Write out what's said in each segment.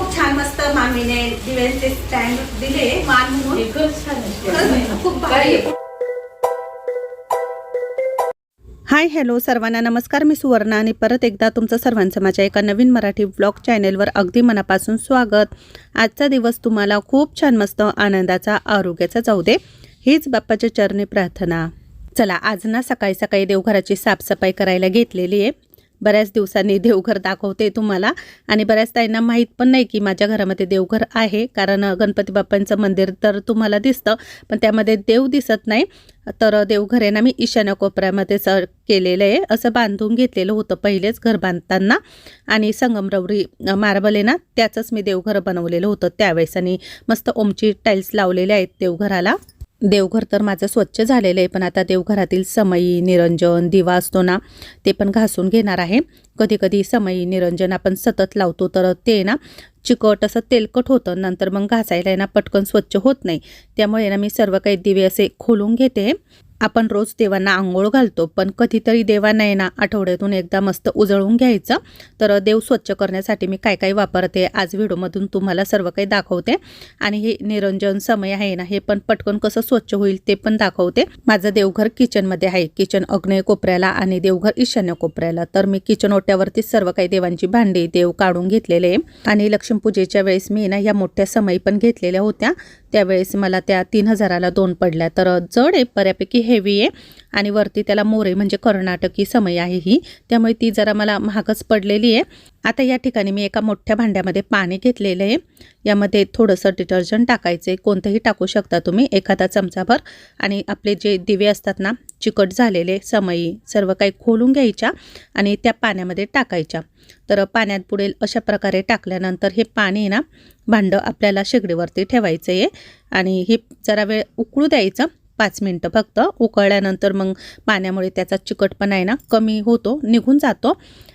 खूप छान मस्त मामीने दिव्यांचे स्टँड दिले मान म्हणून. खरंच खूप भारी. आहे. हाय हॅलो सर्वांना नमस्कार मी सुवर्णा आणि परत एकदा तुमचं सर्वांचं माझ्या एका नवीन मराठी ब्लॉग चॅनेलवर अगदी मनापासून स्वागत. आजचा दिवस तुम्हाला खूप छान मस्त आनंदाचा आरोग्याचा जाऊ दे हीच बाप्पाच्या चरणी प्रार्थना. चला आज ना सकाळी सकाळी देवघराची साफसफाई करायला घेतलेली आहे. बऱ्याच दिवसांनी देवघर दाखवते तुम्हाला. आणि बऱ्याच ताईंना माहीत पण नाही की माझ्या घरामध्ये देवघर आहे. कारण गणपती बाप्पांचं मंदिर तर तुम्हाला दिसतं पण त्यामध्ये देव दिसत नाही. तर देवघर आहे ना मी ईशान्य कोपऱ्यामध्ये स केलेलं आहे. असं बांधून घेतलेलं होतं पहिलेच घर बांधताना. आणि संगमरवरी मार्बल आहे ना त्याचंच मी देवघर बनवलेलं होतं त्यावेळेस. आणि मस्त ओमची टाईल्स लावलेल्या आहेत देवघराला. देवघर तर माझं स्वच्छ झालेलं आहे पण आता देवघरातील समई निरंजन दिवा असतो ना ते पण घासून घेणार आहे. कधी कधी समई निरंजन आपण सतत लावतो तर ते ना चिकट असं तेलकट होतं नंतर मग घासायला आहे ना पटकन स्वच्छ होत नाही. त्यामुळे ना मी सर्व काही दिवे असे खोलून घेते. आपण रोज देवांना आंघोळ घालतो पण कधीतरी देवांना आहे ना आठवड्यातून एकदा मस्त उजळून घ्यायचं. तर देव स्वच्छ करण्यासाठी मी काय काय वापरते आज व्हिडिओमधून तुम्हाला सर्व काही दाखवते. आणि हे निरंजन समय आहे ना हे पण पटकन कसं स्वच्छ होईल ते पण दाखवते. माझं देवघर किचनमध्ये आहे किचन अग्नेय कोपऱ्याला आणि देवघर ईशान्य कोपऱ्याला. तर मी किचन ओट्यावरती सर्व काही देवांची भांडी देव काढून घेतलेले आहे. आणि लक्ष्मीपूजेच्या वेळेस मी ना या मोठ्या समयी पण घेतलेल्या होत्या. त्यावेळेस मला त्या तीन हजाराला दोन पडल्या. तर जड आहे बऱ्यापैकी हेवी आहे आणि वरती त्याला मोरे म्हणजे कर्नाटकी समय आहे ही. त्यामुळे ती जरा मला महागच पडलेली आहे. आता या ठिकाणी मी एका मोठ्या भांड्यामध्ये पाणी घेतलेलं आहे. यामध्ये थोडंसं डिटर्जंट टाकायचं आहे कोणतंही टाकू शकता तुम्ही एखादा चमचाभर. आणि आपले जे दिवे असतात ना चिकट झालेले समयी सर्व काही खोलून घ्यायच्या आणि त्या पाण्यामध्ये टाकायच्या. तर पाण्यात बुडेल अशा प्रकारे टाकल्यानंतर हे पाणी ना भांडं आपल्याला शेगडीवरती ठेवायचं आहे. आणि हे जरा वेळ उकळू द्यायचं पाच मिनटं फक्त. उकळल्यानंतर मग पाण्यामुळे त्याचा चिकटपणा आहे ना कमी होतो निघून जातो.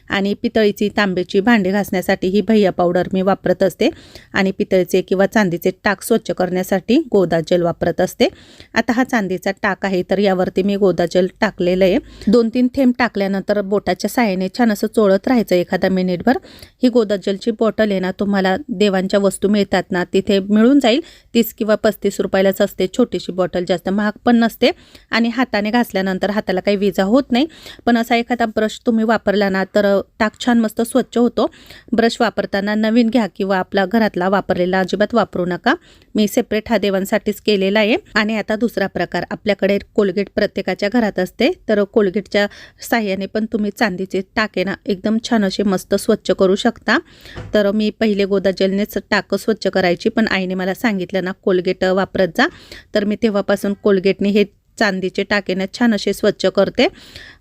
आणि पितळीची तांब्याची भांडी घासण्यासाठी ही भैया पावडर मी वापरत असते. आणि पितळीचे किंवा चांदीचे टाक स्वच्छ करण्यासाठी गोदा जल वापरत असते. आता हा चांदीचा टाक आहे तर यावरती मी गोदा जेल टाकलेलं आहे. दोन तीन थेंब टाकल्यानंतर बोटाच्या साहाय्याने छान असं चोळत राहायचं एखादा मिनिटभर. ही गोदा जलची बॉटल आहे ना तुम्हाला देवांच्या वस्तू मिळतात ना तिथे मिळून जाईल. तीस किंवा पस्तीस रुपयालाच असते छोटीशी बॉटल जास्त महाग पण नसते. आणि हाताने घासल्यानंतर हाताला काही विजा होत नाही. पण असा एखादा ब्रश तुम्ही वापरला ना तर टाक छान मस्त स्वच्छ होतो. ब्रश वापरताना नवीन घ्या किंवा आपला घरातला वापरलेला अजिबात वापरू नका. मी सेपरेट हा देवांसाठीच केलेला आहे. आणि आता दुसरा प्रकार आपल्याकडे कोलगेट प्रत्येकाच्या घरात असते. तर कोलगेटच्या साह्याने पण तुम्ही चांदीचे टाके ना एकदम छान असे मस्त स्वच्छ करू शकता. तर मी पहिले गोदाजलनेच टाकं स्वच्छ करायची पण आईने मला सांगितलं ना कोलगेट वापरत जा. तर मी तेव्हापासून कोलगेटने हे चांदीचे टाकेनं छान असे स्वच्छ करते.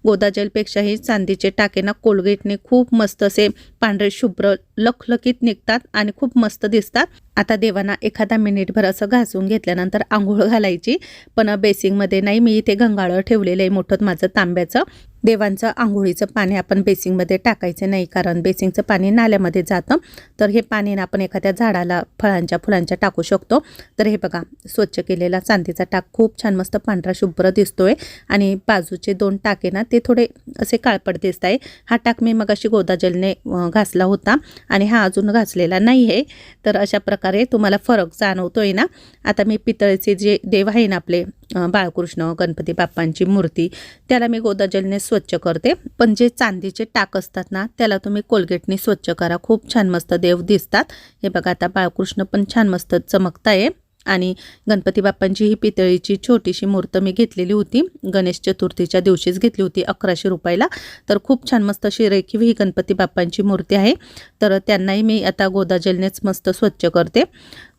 गोदाजलपेक्षाही चांदीचे टाकेनं कोलगेटने खूप मस्त असे पांढरे शुभ्र लखलखीत निघतात आणि खूप मस्त दिसतात. आता देवांना एखादा मिनिटभर असं घासून घेतल्यानंतर आंघोळ घालायची. पण बेसिंगमध्ये नाही मी इथे गंगाळं ठेवलेलं आहे मोठं माझं तांब्याचं. देवांचं आंघोळीचं पाणी आपण बेसिंगमध्ये टाकायचं नाही कारण बेसिंगचं पाणी नाल्यामध्ये जातं. तर हे पाणी ना आपण एखाद्या झाडाला फळांच्या फुलांच्या टाकू शकतो. तर हे बघा स्वच्छ केलेला चांदीचा टाक खूप छान मस्त पांढरा शुभ्र दिसतोय. आणि बाजूचे दोन टाके ना ते थोडे असे काळपट दिसत आहे हा टाक मी मगाशी गोदाजलने घासला होता आणि हा अजून घासलेला नाही आहे तर अशा प्रकारे तुम्हाला फरक जाणवतोय ना. आता मी पितळेचे जे देव आहे ना आपले बाळकृष्ण गणपती बाप्पांची मूर्ती त्याला मी गोदाजलने स्वच्छ करते. पण जे चांदीचे टाक असतात ना त्याला तुम्ही कोलगेटने स्वच्छ करा. खूप छान मस्त देव दिसतात. हे बघा आता बाळकृष्ण पण छान मस्त चमकताय. आणि गणपती बाप्पांची ही पितळीची छोटीशी मूर्त मी घेतलेली होती. गणेश चतुर्थीच्या दिवशीच घेतली होती अकराशे रुपयाला. तर खूप छान मस्त अशी रेखीव ही गणपती बाप्पांची मूर्ती आहे. तर त्यांनाही मी आता गोदाजलनेच मस्त स्वच्छ करते.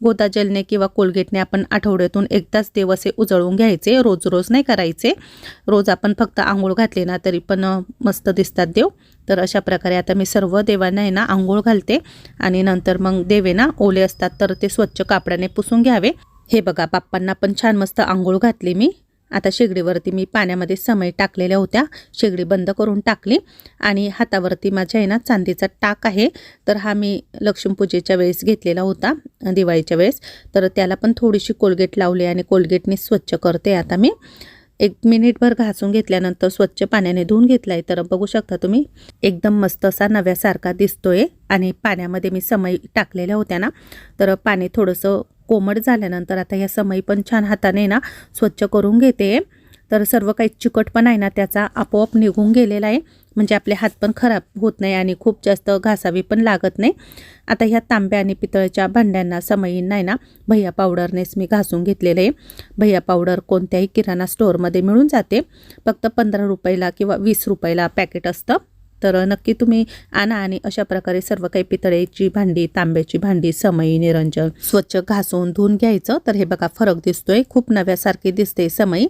गोदाजलने किंवा कोलगेटने आपण आठवड्यातून एकदाच देव असे उजळून घ्यायचे. रोज रोज नाही करायचे. रोज आपण फक्त आंघोळ घातली ना तरी पण मस्त दिसतात देव. तर अशा प्रकारे आता मी सर्व देवांना आहे ना आंघोळ घालते. आणि नंतर मग देवे ना ओले असतात तर ते स्वच्छ कापडाने पुसून घ्यावे. हे बघा बाप्पांना पण छान मस्त आंघोळ घातली मी. आता शेगडीवरती मी पाण्यामध्ये समय टाकलेल्या होत्या. शेगडी बंद करून टाकली. आणि हातावरती माझ्या आहे ना चांदीचा टाक आहे. तर हा मी लक्ष्मीपूजेच्या वेळेस घेतलेला होता. दिवाळीच्या वेळेस. तर त्याला पण थोडीशी कोलगेट लावली आणि कोलगेटने स्वच्छ करते आता मी. एक मिनिटभर घासून घेतल्यानंतर स्वच्छ पाण्याने धुवून घेतलाय. तर बघू शकता तुम्ही एकदम मस्त असा नव्यासारखा दिसतोय. आणि पाण्यामध्ये मी समई टाकलेल्या होत्या ना. तर पाणी थोडंसं कोमट झाल्यानंतर आता या समई पण छान हाताने ना स्वच्छ करून घेते. तर सर्व काही चिकट पण आहे ना त्याचा आपोआप निघून गेलेला आहे. म्हणजे आपले हात पण खराब होत नाही आणि खूप जास्त घासावी पण लागत नाही. आता ह्या तांब्या आणि पितळच्या भांड्यांना समयींना आहे ना भैया पावडरनेच मी घासून घेतलेलं आहे. भैया पावडर कोणत्याही किराणा स्टोअरमध्ये मिळून जाते. फक्त पंधरा रुपयाला किंवा वीस रुपयाला पॅकेट असतं. तर नक्की तुम्ही आणा आणि अशा प्रकारे सर्व काही पितळेची भांडी तांब्याची भांडी समई निरंजन स्वच्छ घासून धुवून घ्यायचं. तर हे बघा फरक दिसतोय. खूप नव्यासारखी दिसते समई.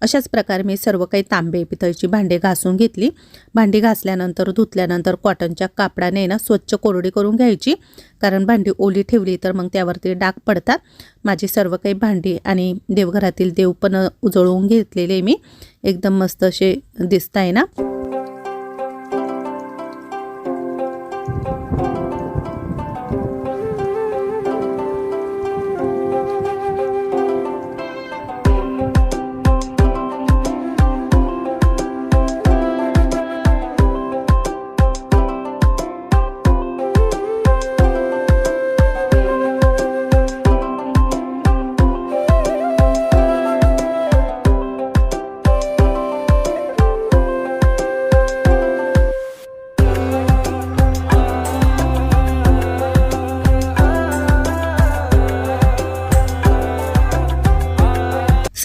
अशाच प्रकारे मी सर्व काही तांबे पितळची भांडे घासून घेतली. भांडी घासल्यानंतर धुतल्यानंतर कॉटनच्या कापडाने ना स्वच्छ कोरडी करून घ्यायची. कारण भांडी ओली ठेवली तर मग त्यावरती डाग पडतात. माझी सर्व काही भांडी आणि देवघरातील देव पण उजळवून घेतलेले मी. एकदम मस्त असे दिसत आहे ना?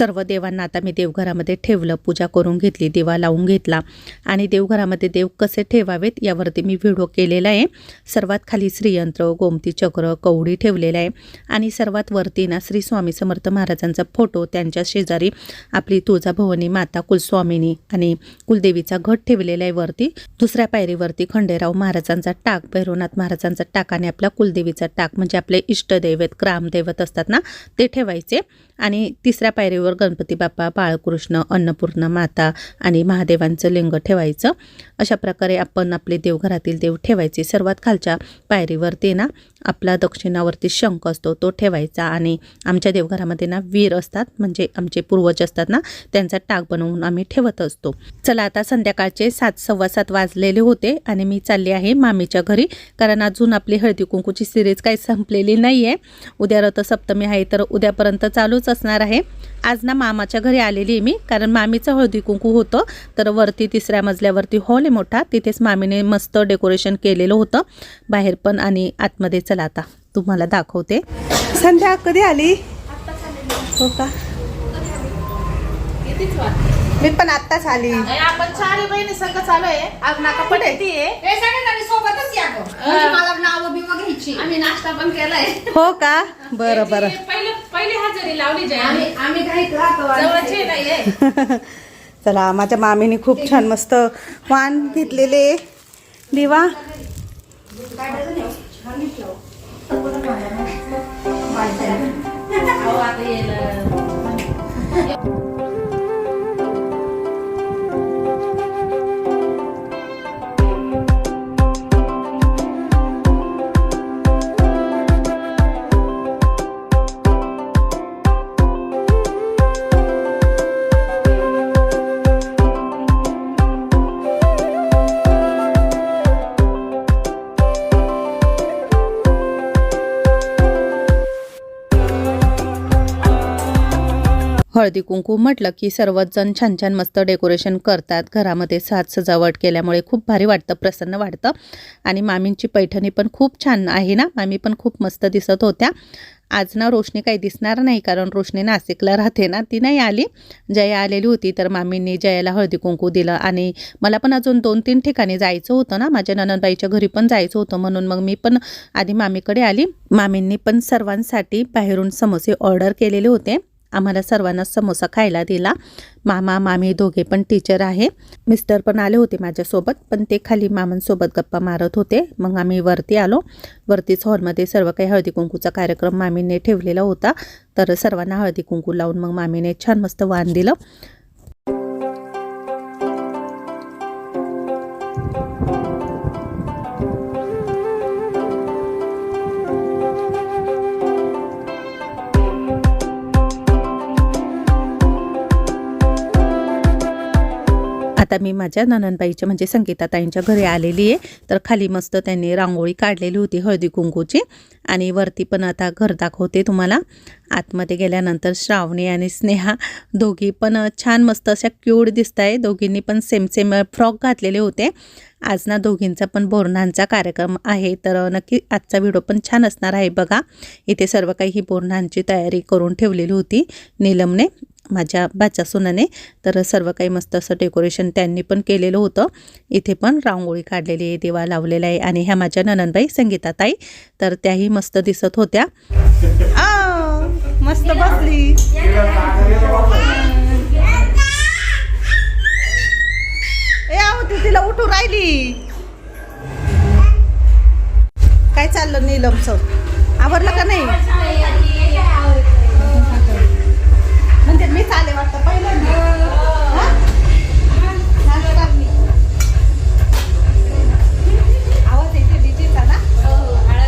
सर्व देवांना आता मी देवघरामध्ये ठेवलं पूजा करून घेतली दिवा लावून घेतला. आणि देवघरामध्ये देव कसे ठेवावेत यावरती मी व्हिडिओ केलेला आहे. सर्वात खाली श्रीयंत्र गोमती चक्र कवडी ठेवलेलं आहे. आणि सर्वात वरती ना श्री स्वामी समर्थ महाराजांचा फोटो त्यांच्या शेजारी आपली तुळजाभवानी माता कुलस्वामिनी आणि कुलदेवीचा घट ठेवलेला आहे वरती. दुसऱ्या पायरीवरती खंडेराव महाराजांचा टाक भैरवनाथ महाराजांचा टाक आणि आपला कुलदेवीचा टाक म्हणजे आपले इष्टदैवत ग्रामदैवत असतात ना ते ठेवायचे. आणि तिसऱ्या पायरीवर गणपती बाप्पा बाळकृष्ण अन्नपूर्णा माता आणि महादेवांचं लिंग ठेवायचं. अशा प्रकारे आपण आपले देवघरातील देव ठेवायचे. सर्वात खालच्या पायरीवरती ना आपला दक्षिणावरती शंख असतो तो ठेवायचा आणि आमच्या देवघरामध्ये ना वीर असतात. म्हणजे आमचे पूर्वज असतात ना त्यांचा टाक बनवून आम्ही ठेवत असतो. चला आता संध्याकाळचे सात सव्वा सात वाजलेले होते आणि मी चालले आहे मामीच्या घरी. कारण अजून आपली हळदी कुंकूची सिरीज काही संपलेली नाही आहे उद्या रथसप्तमी आहे तर उद्यापर्यंत चालूच असणार आहे. आज ना मामाच्या घरी आलेली आहे मी. कारण मामीचं हळदी कुंकू होतं. तर वरती तिसऱ्या मजल्यावरती हॉल आहे मोठा. तिथेच मामीने मस्त डेकोरेशन केलेलं होतं. बाहेर पण आणि आतमध्ये चला आता. तुम्हाला दाखवते. संध्या कधी आली? हो का? मी पण आत्ताच आली. नाही, आपण चारही बहिणी संघ चालू आहे. आज नाका हे सगळ्यांनी सोबतच या गं. म्हणजे मला नाव बिव घ्यायची. आम्ही नाश्ता पण केलाय. हो का? बरं बरं. पहिले पहिली हजेरी लावली जय. आम्ही आम्ही घाईत राहतो आणि जवळची नाहीये चला माझ्या मामीने खूप छान मस्त वाण घेतलेले. दिवा. अहो, आता येईल हळदी कुंकू म्हटलं की सर्वच जण छान छान मस्त डेकोरेशन करतात. घरामध्ये साज सजावट केल्यामुळे खूप भारी वाटतं प्रसन्न वाटतं. आणि मामींची पैठणी पण खूप छान आहे ना? मामी पण खूप मस्त दिसत होत्या. आज ना रोशनी काही दिसणार नाही कारण रोशनी नाशिकला राहते ना? ती नाही आली. जया आलेली होती तर मामींनी जयाला हळदी कुंकू दिलं. आणि मला पण अजून दोन तीन ठिकाणी जायचं होतं ना? माझ्या ननदबाईच्या घरी पण जायचं होतं म्हणून मग मी पण आधी मामीकडे आली. मामींनी पण सर्वांसाठी बाहेरून समोसे ऑर्डर केलेले होते. आम्हाला सर्वांना समोसा खायला दिला. मामा मामी दोघे पण टीचर आहे. मिस्टर पण आले होते माझ्यासोबत पण ते खाली मामांसोबत गप्पा मारत होते. मग आम्ही वरती आलो. वरतीच हॉलमध्ये सर्व काही हळदी कुंकूचा कार्यक्रम मामीने ठेवलेला होता. तर सर्वांना हळदी कुंकू लावून मग मामीने छान मस्त वाण दिलं. मी माझ्या नननबाईच्या म्हणजे संगीताताईंच्या घरी आलेली आहे. तर खाली मस्त त्यांनी रांगोळी काढलेली होती हळदी कुंकूची. आणि वरती पण आता घर दाखवते तुम्हाला. आतमध्ये गेल्यानंतर श्रावणी आणि स्नेहा दोघी पण छान मस्त अशा क्यूड दिसत आहे दोघींनी पण सेम सेम फ्रॉक घातलेले होते. आज ना दोघींचा पण बोरणांचा कार्यक्रम आहे. तर नक्की आजचा व्हिडिओ पण छान असणार आहे बघा. इथे सर्व काही ही बोरणांची तयारी करून ठेवलेली होती नीलमने. माझ्या बाच्या सुनाने तर सर्व काही मस्त असं डेकोरेशन त्यांनी पण केलेलं होतं. इथे पण रांगोळी काढलेली आहे दिवा लावलेला आहे आणि ह्या माझ्या नननबाई संगीताताई तर त्याही मस्त दिसत होत्या. मस्त बसली. ए तिला उठू राहिली. काय चाललं नीलमचं? आवरलं का नाही? म्हणजे मी वाटतं पहिल्यांदा.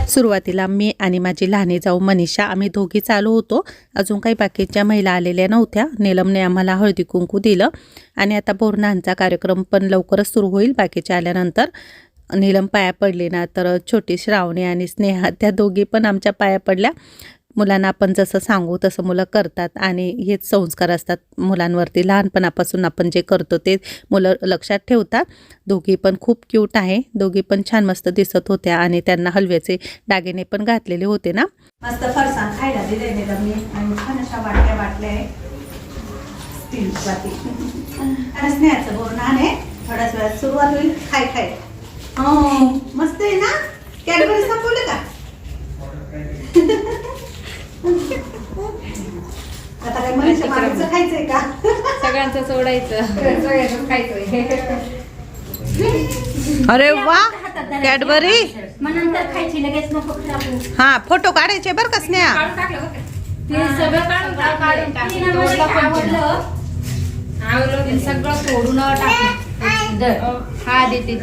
सुरुवातीला मी आणि माझी लहानी जाऊ मनीषा आम्ही दोघी चालू होतो. अजून काही बाकीच्या महिला आलेल्या नव्हत्या. नीलमने आम्हाला हळदी कुंकू दिलं. आणि आता बोरणांचा कार्यक्रम पण लवकरच सुरू होईल बाकीच्या आल्यानंतर. नीलम पाया पडली ना तर छोटी श्रावणी आणि स्नेहा त्या दोघी पण आमच्या पाया पडल्या. मुलांना आपण जसं सांगू तसं मुलं करतात आणि हेच संस्कार असतात मुलांवरती. लहानपणापासून आपण जे करतो ते मुलं लक्षात ठेवतात. दोघी पण खूप क्यूट आहे. दोघी पण छान मस्त दिसत होत्या आणि त्यांना हलव्याचे दागिने पण घातलेले होते ना. मस्त फरसाण खायला दिले मी आणि छान अशा वाटल्या वाटल्या आणि स्नेहाचं बोलणं आहे थोड्याच वेळात सुरुवात होईल. खाय खाय. हो. मस्त आहे ना? कॅडबरी संपवले का? आता काय मनीषा मागचं खायचंय का? सगळ्यांचं सोडायचं. खायचंय. अरे वा कॅडबरी. हा फोटो काढायचे बरं का स्नेहा? सगळं सोडून टाक हा देते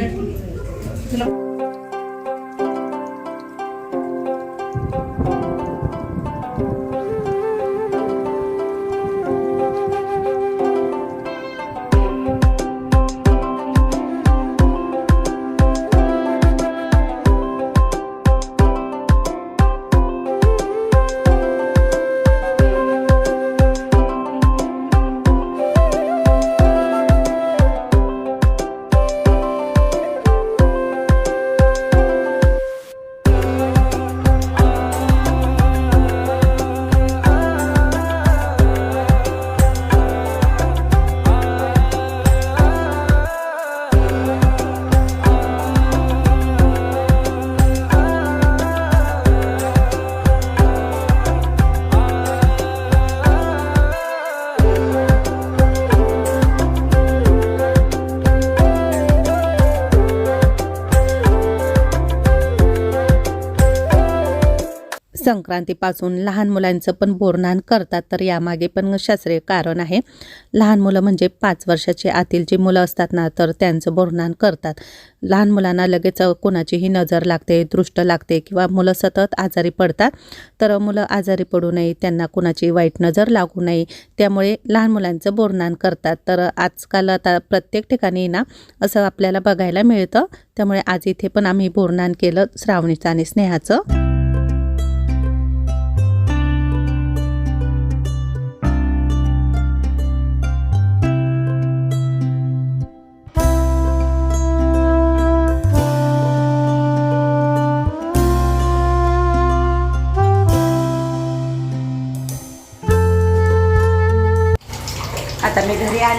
संक्रांतीपासून लहान मुलांचं पण बोरनान करतात तर यामागे पण शास्त्रीय कारण आहे. लहान मुलं म्हणजे पाच वर्षाची आतील जी मुलं असतात ना तर त्यांचं बोरनान करतात. लहान मुलांना लगेच कोणाचीही नजर लागते दृष्ट लागते किंवा मुलं सतत आजारी पडतात. तर मुलं आजारी पडू नये त्यांना कोणाची वाईट नजर लागू नये त्यामुळे लहान मुलांचं बोरनान करतात. तर आजकाल आता प्रत्येक ठिकाणी ना असं आपल्याला बघायला मिळतं. त्यामुळे आज इथे पण आम्ही बोरनान केलं श्रावणीचं आणि स्नेहाचं.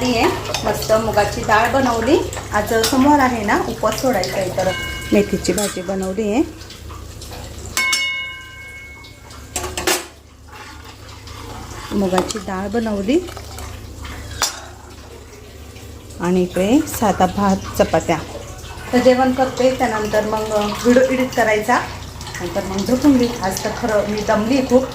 आली आहे. मस्त मुगाची डाळ बनवली. आज समोर आहे ना उपवास सोडायचा आहे तर. मेथीची भाजी बनवली आहे. मुगाची डाळ बनवली. आणि इकडे साधा भात चपात्या. तर जेवण करते त्यानंतर मग व्हिडिओ एडिट करायचा. नंतर मग झोपून घे आज तर खरं मी दमली खूप.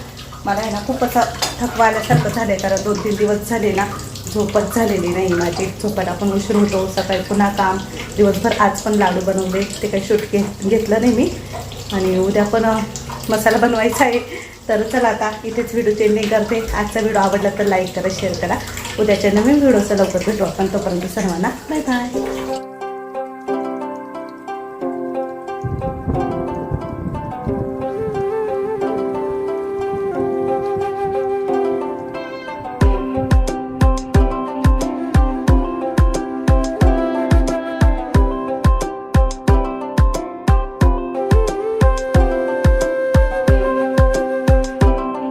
मला आहे ना खूप असं थकवायला आल्यासारखं झालं आहे कारण दोन तीन दिवस झाले ना झोपच झालेली नाही माझी. झोपत पण उशीर होतो सकाळी पुन्हा काम दिवसभर आज पण लाडू बनवले ते काही शूट घे घेतलं नाही मी. आणि उद्या पण मसाला बनवायचा आहे. तर चला आता इथेच व्हिडिओ चेंजिंग करते. आजचा व्हिडिओ आवडला तर लाईक करा शेअर करा. उद्याच्या नवीन व्हिडिओचा लवकर भेटू आपण. तोपर्यंत सर्वांना बाय बाय